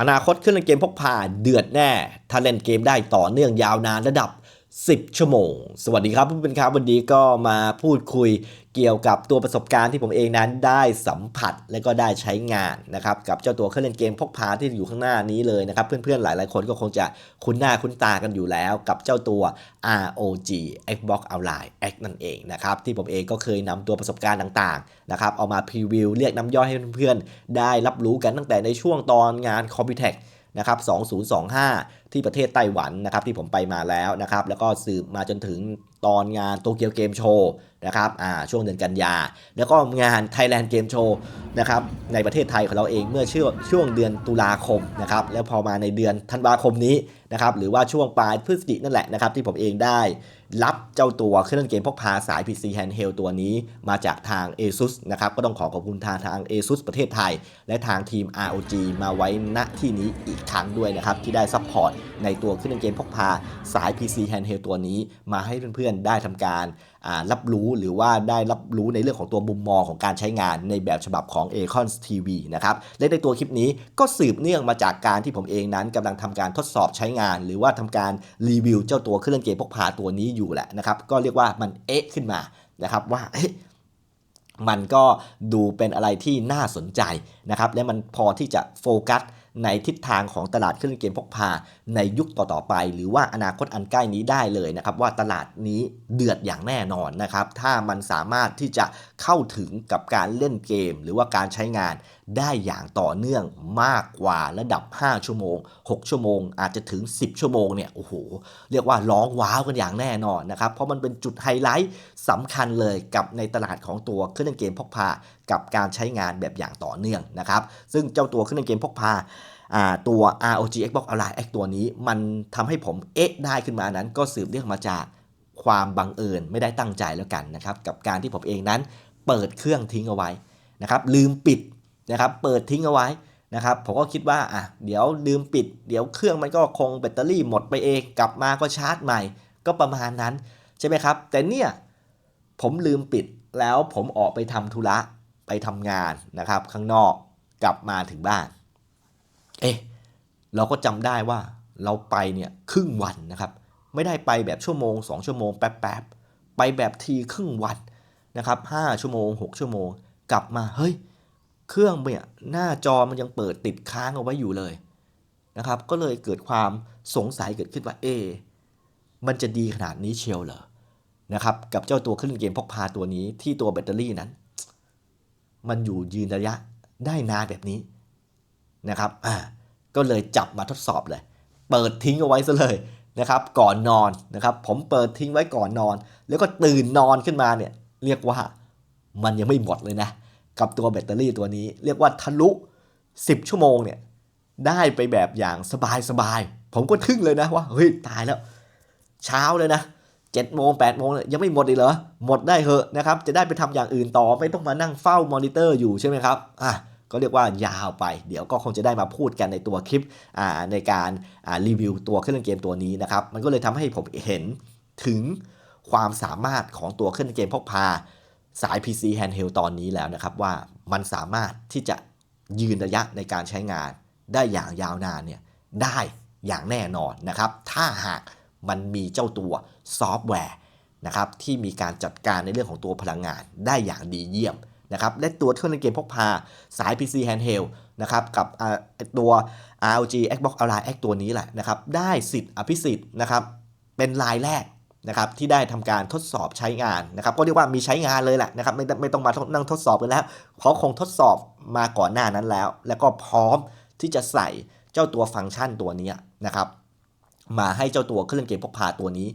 อนาคตขึ้นเล่นเกมพกพาเดือดแน่ ถ้าเล่นเกมได้ต่อเนื่องยาวนานระดับ 10 ชั่วโมง สวัสดีครับเพื่อนครับวันนี้ก็มาพูดคุยเกี่ยวกับตัวประสบการณ์ที่ผมเองนั้นได้สัมผัสและก็ได้ใช้งานนะครับกับเจ้าตัวเครื่องเล่นเกมพกพาที่อยู่ข้างหน้านี้เลยนะครับเพื่อนๆหลายๆคนก็คงจะคุ้นหน้าคุ้นตากันอยู่แล้ว กับเจ้าตัว ROG Xbox Online X นั่นเองนะครับที่ผมเองก็เคยนำตัวประสบการณ์ต่างๆนะครับเอามาพรีวิวเรียกน้ำย่อยให้เพื่อนๆได้รับรู้กันตั้งแต่ในช่วงตอนงาน Computex นะครับ2025 ที่ประเทศไต้หวันนะครับที่ผมไปมาแล้วนะครับแล้วก็สืบมาจนถึงตอนงานโตเกียวเกมโชว์นะครับอ่าช่วงเดือนกันยา แล้วก็งาน Thailand Game Show นะครับในประเทศไทยของเราเองเมื่อช่วงช่วงเดือนตุลาคมนะครับแล้วพอมาในเดือนธันวาคมนี้นะครับหรือว่าช่วงปลายพฤศจิกนั่นแหละนะครับที่ผมเองได้ รับเจ้าตัวเครื่องเล่นเกมพกพาสาย PC Handheld ตัวนี้มาจากทาง ASUS นะครับ ก็ต้องขอขอบคุณทางทาง ASUS ประเทศไทย และทางทีม ROG มาไว้ณที่นี้อีกครั้งด้วยนะครับ ที่ได้ซัพพอร์ตในตัวเครื่องเล่นเกมพกพาสาย PC Handheld ตัวนี้ มาให้เพื่อนๆได้ทำการรับรู้หรือว่าได้รับรู้ในเรื่องของตัวมุมมองของการใช้งานในแบบฉบับของ a c o n TV นะครับและในตัวคลิปนี้ก็สืบเนื่องมาจากการที่ผมเองนั้นกำลังทำการทดสอบใช้งาน หรือว่าทำการรีวิวเจ้าตัวเครื่องเล่นเกมพกพาตัวนี้อยู่แหละนะครับก็เรียกว่ามันเอ๊ะขึ้นมานะครับว่ามันก็ดูเป็นอะไรที่น่าสนใจนะครับและมันพอที่จะโฟกัส ในทิศทางของตลาดเครื่องเกมพกพาในยุคต่อๆไป หรือว่าอนาคตอันใกล้นี้ได้เลยนะครับว่าตลาดนี้เดือดอย่างแน่นอนนะครับถ้ามันสามารถที่จะเข้าถึงกับการเล่นเกม หรือว่าการใช้งาน ได้อย่างต่อเนื่องมากกว่าระดับ 5 ชั่วโมง 6 ชั่วโมง อาจจะถึง 10 ชั่วโมงเนี่ยโอ้โหเรียกว่าร้องว้าวกันอย่างแน่นอนนะครับ เพราะมันเป็นจุดไฮไลท์สำคัญเลยกับในตลาดของตัวเครื่องเล่นเกมพกพา กับการใช้งานแบบอย่างต่อเนื่องนะครับ ซึ่งเจ้าตัวเครื่องเล่นเกมพกพาตัว ROG Xbox Online X ตัวนี้ มันทำให้ผมเอ๊ะได้ขึ้นมานั้น ก็สืบเนื่องมาจากความบังเอิญไม่ได้ตั้งใจแล้วกันนะครับ กับการที่ผมเองนั้นเปิดเครื่องทิ้งเอาไว้นะครับลืมปิด นะครับเปิดทิ้งเอาไว้นะครับผมก็คิดว่าอะเดี๋ยวลืมปิด เดี๋ยวเครื่องมันก็คงแบตเตอรี่หมดไปเองกลับมาก็ชาร์จใหม่ ก็ประมาณนั้นใช่ไหมครับ แต่เนี่ยผมลืมปิดแล้วผมออกไปทำธุระไปทำงานนะครับ ข้างนอกกลับมาถึงบ้าน เอ๊ะเราก็จำได้ว่าเราไปเนี่ยครึ่งวันนะครับ ไม่ได้ไปแบบชั่วโมง 2 ชั่วโมงแป๊บๆไปแบบทีครึ่งวันนะครับ5ชั่วโมง 6 ชั่วโมง กลับมาเฮ้ย เครื่องเนี่ยหน้าจอมันยังเปิดติดค้างเอาไว้อยู่เลยนะครับ ก็เลยเกิดความสงสัยเกิดขึ้นว่าเอ มันจะดีขนาดนี้เชียวเหรอนะครับกับเจ้าตัวเครื่องเกมพกพาตัวนี้ที่ตัวแบตเตอรี่นั้น มันอยู่ยืนระยะได้นานแบบนี้นะครับอ่าก็เลยจับมาทดสอบเลย เปิดทิ้งเอาไว้ซะเลยนะครับ ก่อนนอนนะครับ ผมเปิดทิ้งไว้ก่อนนอน แล้วก็ตื่นนอนขึ้นมาเนี่ยเรียกว่ามันยังไม่หมดเลยนะ กับตัวแบตเตอรี่ตัวนี้ เรียกว่าทะลุ 10 ชั่วโมงเนี่ยได้ไปแบบอย่างสบายๆ ผมก็ทึ่งเลยนะว่า เฮ้ย ตายแล้ว เช้าเลยนะเจ็ดโมงแปดโมงยังไม่หมดอีกเหรอ หมดได้เหอะนะครับ จะได้ไปทำอย่างอื่นต่อ ไม่ต้องมานั่งเฝ้ามอนิเตอร์อยู่ใช่ไหมครับอะก็เรียกว่ายาวไป เดี๋ยวก็คงจะได้มาพูดกันในตัวคลิปในการรีวิวตัวเครื่องเกมตัวนี้นะครับ มันก็เลยทำให้ผมเห็นถึงความสามารถของตัวเครื่องเกมพกพา สาย PC Handheld ตอนนี้แล้วนะครับว่ามันสามารถที่จะยืนระยะในการใช้งาน ได้อย่างยาวนานเนี่ยได้อย่างแน่นอนนะครับ ถ้าหากมันมีเจ้าตัวซอฟต์แวร์นะครับที่มีการจัดการในเรื่องของตัวพลังงานได้อย่างดีเยี่ยมนะครับและตัวเครื่องเล่นเกมพกพาสาย PC Handheld นะครับกับตัว ROG Xbox Online X ตัวนี้แหละนะครับได้สิทธิ์อภิสิทธิ์นะครับเป็นรายแรก นะครับที่ได้ทำการทดสอบใช้งานนะครับก็เรียกว่ามีใช้งานเลยแหละนะครับไม่ไม่ต้องมานั่งทดสอบกันแล้วเขาคงทดสอบมาก่อนหน้านั้นแล้ว แล้วก็พร้อมที่จะใส่เจ้าตัวฟังก์ชันตัวนี้นะครับมาให้เจ้าตัวเครื่องเล่นเกมพกพาตัวนี้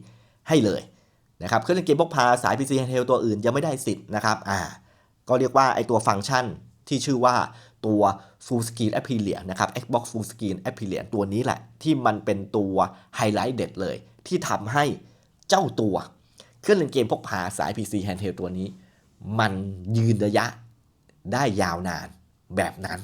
ให้เลยนะครับเครื่องเล่นเกมพกพาสาย PC Handheld ตัวอื่นยังไม่ได้สิทธิ์นะครับอ่าก็เรียกว่าไอตัวฟังก์ชันที่ชื่อว่าตัว Full Screen Appearance นะครับ Xbox Full Screen Appearance ตัวนี้แหละที่มันเป็นตัวไฮไลท์เด็ดเลยที่ทำให้ เจ้าตัว เครื่องเล่นเกมพกพาสาย PC Handheld ตัวนี้ มันยืนระยะได้ยาวนานแบบนั้น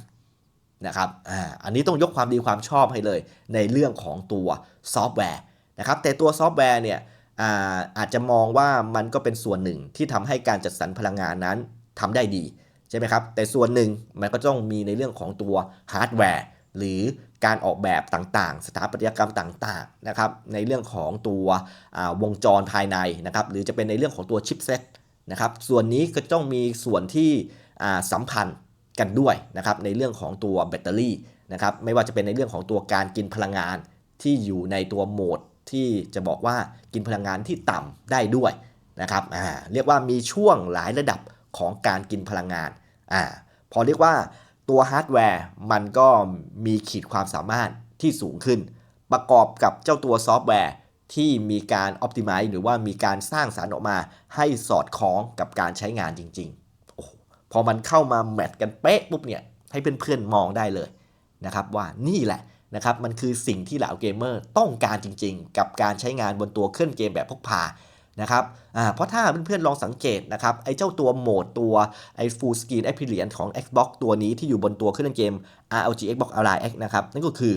นะครับอ่าอันนี้ต้องยกความดีความชอบให้เลยในเรื่องของตัวซอฟต์แวร์นะครับแต่ตัวซอฟต์แวร์เนี่ยอาอาจจะมองว่ามันก็เป็นส่วนหนึ่งที่ทำให้การจัดสรรพลังงานนั้นทำได้ดีใช่ไหมครับแต่ส่วนหนึ่งมันก็ต้องมีในเรื่องของตัวฮาร์ดแวร์ หรือการออกแบบต่างๆ สถาปัตยกรรมต่างๆนะครับในเรื่องของตัววงจรภายในนะครับหรือจะเป็นในเรื่องของตัวชิปเซตนะครับส่วนนี้ก็ต้องมีส่วนที่สัมพันธ์กันด้วยนะครับในเรื่องของตัวแบตเตอรี่นะครับไม่ว่าจะเป็นในเรื่องของตัวการกินพลังงานที่อยู่ในตัวโหมดที่จะบอกว่ากินพลังงานที่ต่ำได้ด้วยนะครับเรียกว่ามีช่วงหลายระดับของการกินพลังงานอพอเรียกว่า ตัวฮาร์ดแวร์มันก็มีขีดความสามารถที่สูงขึ้น ประกอบกับเจ้าตัวซอฟต์แวร์ที่มีการ Optimize หรือว่ามีการสร้างสารรค์ออกมา ให้สอดคล้องกับการใช้งานจริงๆโอ้พอมันเข้ามาแมทกันเป๊ะปุ๊บเนี่ยให้เพื่อนๆมองได้เลยนะครับว่านี่แหละนะครับมันคือสิ่งที่เหล่าเกมเมอร์ต้องการจริงๆ กับการใช้งานบนตัวเครื่องเกมแบบพกพา นะครับอ่าเพราะถ้าเพื่อนๆลองสังเกตนะครับไอ้เจ้าตัวโหมดตัวไอ้ Full Screen Experience ของ Xbox ตัวนี้ที่อยู่บนตัวเครื่องเกม ROG Xbox Ally X นะครับนั่นก็คือ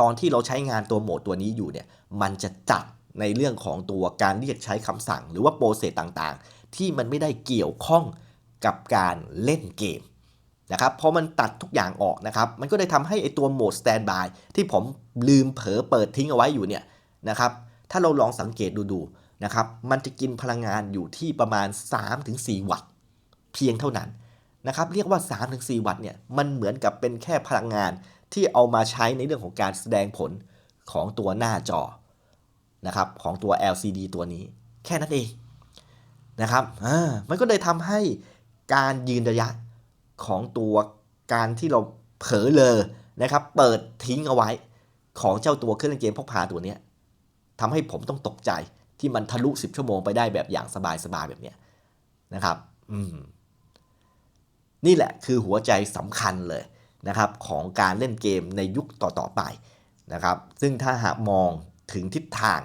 ตอนที่เราใช้งานตัวโหมดตัวนี้อยู่เนี่ยมันจะจัดในเรื่องของตัวการเรียกใช้คำสั่ง หรือว่าโปรเซสต่างๆ ที่มันไม่ได้เกี่ยวข้องกับการเล่นเกมนะครับพอมันตัดทุกอย่างออกนะครับ มันก็ได้ทำให้ไอตัวโหมด Standby ที่ผมลืมเผลอเปิดทิ้งเอาไว้อยู่เนี่ยนะครับ ถ้าเราลองสังเกตดูๆ นะครับมันจะกินพลังงานอยู่ที่ประมาณ 3-4 วัตต์ เพียงเท่านั้นนะครับเรียกว่า 3-4 วัตต์เนี่ยมันเหมือนกับเป็นแค่พลังงานที่เอามาใช้ในเรื่องของการแสดงผลของตัวหน้าจอนะครับของตัว LCD ตัวนี้ แค่นั้นเองนะครับอ่ามันก็เลยทำให้การยืนระยะของตัวการที่เราเผลอเลอนะครับเปิดทิ้งเอาไว้ของเจ้าตัวเครื่องเล่นเกมพกพาตัวนี้ทำให้ผมต้องตกใจ ที่มันทะลุ 10 ชั่วโมงไปได้แบบอย่างสบายๆแบบเนี้ยนะครับอืมนี่แหละคือหัวใจสำคัญเลยนะครับของการเล่นเกมในยุคต่อๆไปนะครับซึ่งถ้าหากมองถึงทิศทาง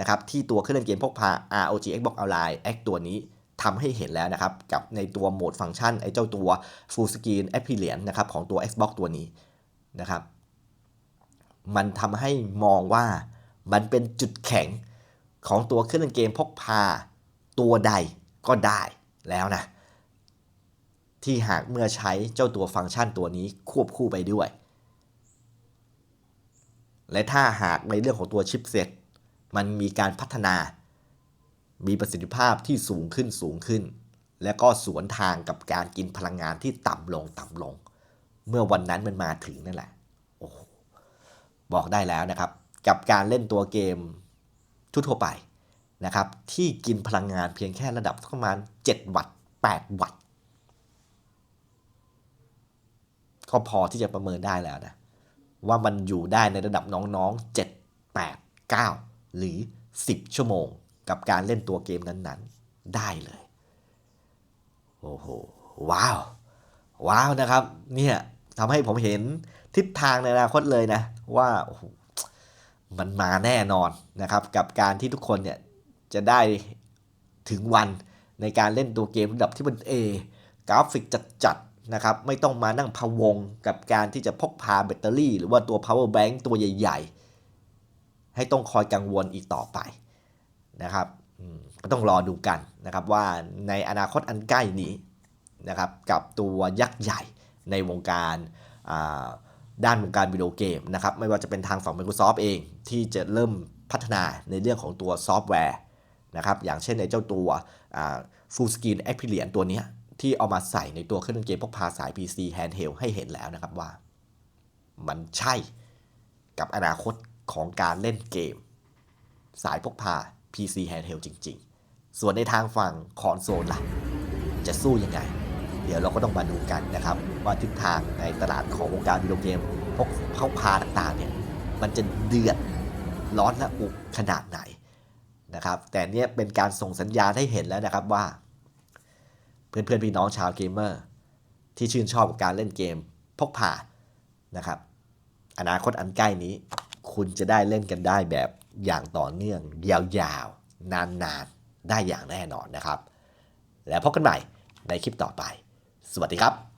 นะครับที่ตัวเครื่องเล่นเกมพกพา ROG Xbox Online X ตัวนี้ทำให้เห็นแล้วนะครับกับในตัวโหมดฟังก์ชันไอ้เจ้าตัว Full Screen Experience นะครับของตัว Xbox ตัวนี้นะครับ มันทำให้มองว่ามันเป็นจุดแข็ง ของตัวเครื่องเล่นเกมพกพาตัวใดก็ได้แล้วนะ ที่หากเมื่อใช้เจ้าตัวฟังก์ชันตัวนี้ควบคู่ไปด้วย และถ้าหากในเรื่องของตัวชิปเซ็ตมันมีการพัฒนา มีประสิทธิภาพที่สูงขึ้นสูงขึ้น และก็สวนทางกับการกินพลังงานที่ต่ำลงต่ำลง เมื่อวันนั้นมันมาถึงนั่นแหละ โอ้บอกได้แล้วนะครับ กับการเล่นตัวเกม ทั่วไปนะครับที่กินพลังงานเพียงแค่ระดับประมาณ 7 วัตต์ 8 วัตต์ ก็พอที่จะประเมินได้แล้วนะ ว่ามันอยู่ได้ในระดับน้องๆ 7 8 9 หรือ 10 ชั่วโมง กับการเล่นตัวเกมนั้นๆ ได้เลย โอ้โห ว้าว ว้าวนะครับ เนี่ยทำให้ผมเห็นทิศทางในอนาคตเลยนะ ว่าโอ้โห มันมาแน่นอนนะครับ กับการที่ทุกคนเนี่ยจะได้ถึงวันในการเล่นตัวเกมระดับที่มันเอกราฟิกจัดๆนะครับ ไม่ต้องมานั่งพะวงกับการที่จะพกพาแบตเตอรี่ หรือว่าตัว power bank ตัวใหญ่ ๆ ให้ต้องคอยกังวลอีกต่อไปนะครับก็ต้องรอดูกันนะครับว่าในอนาคตอันใกล้นี้นะครับกับตัวยักษ์ใหญ่ในวงการอ่า ด้านวงการวิดีโอเกมนะครับไม่ว่าจะเป็นทางฝั่ง Microsoft เอง ที่จะเริ่มพัฒนาในเรื่องของตัวซอฟต์แวร์นะครับอย่างเช่นในเจ้าตัว Full Screen Experience ตัวนี้ที่เอามาใส่ในตัวเครื่องเล่นเกมพกพาสาย PC Handheld ให้เห็นแล้วนะครับว่า มันใช่กับอนาคตของการเล่นเกม สายพกพา PC Handheld จริง ๆ ส่วนในทางฝั่งคอนโซลล่ะ จะสู้ยังไง เดี๋ยวเราก็ต้องมาดูกันนะครับ ว่าทิศทางในตลาดของวงการวิดีโอเกมพวกเข้าพาต่างๆเนี่ยมันจะเดือดร้อนและอุกขนาดไหนนะครับ แต่เนี่ยเป็นการส่งสัญญาณให้เห็นแล้วนะครับว่า เพื่อนๆพี่น้องชาวเกมเมอร์ที่ชื่นชอบกับการเล่นเกมพกพานะครับ อนาคตอันใกล้นี้ คุณจะได้เล่นกันได้แบบอย่างต่อเนื่อง ยาวๆ นานๆ ได้อย่างแน่นอนนะครับ แล้วพบกันใหม่ในคลิปต่อไป สวัสดีครับ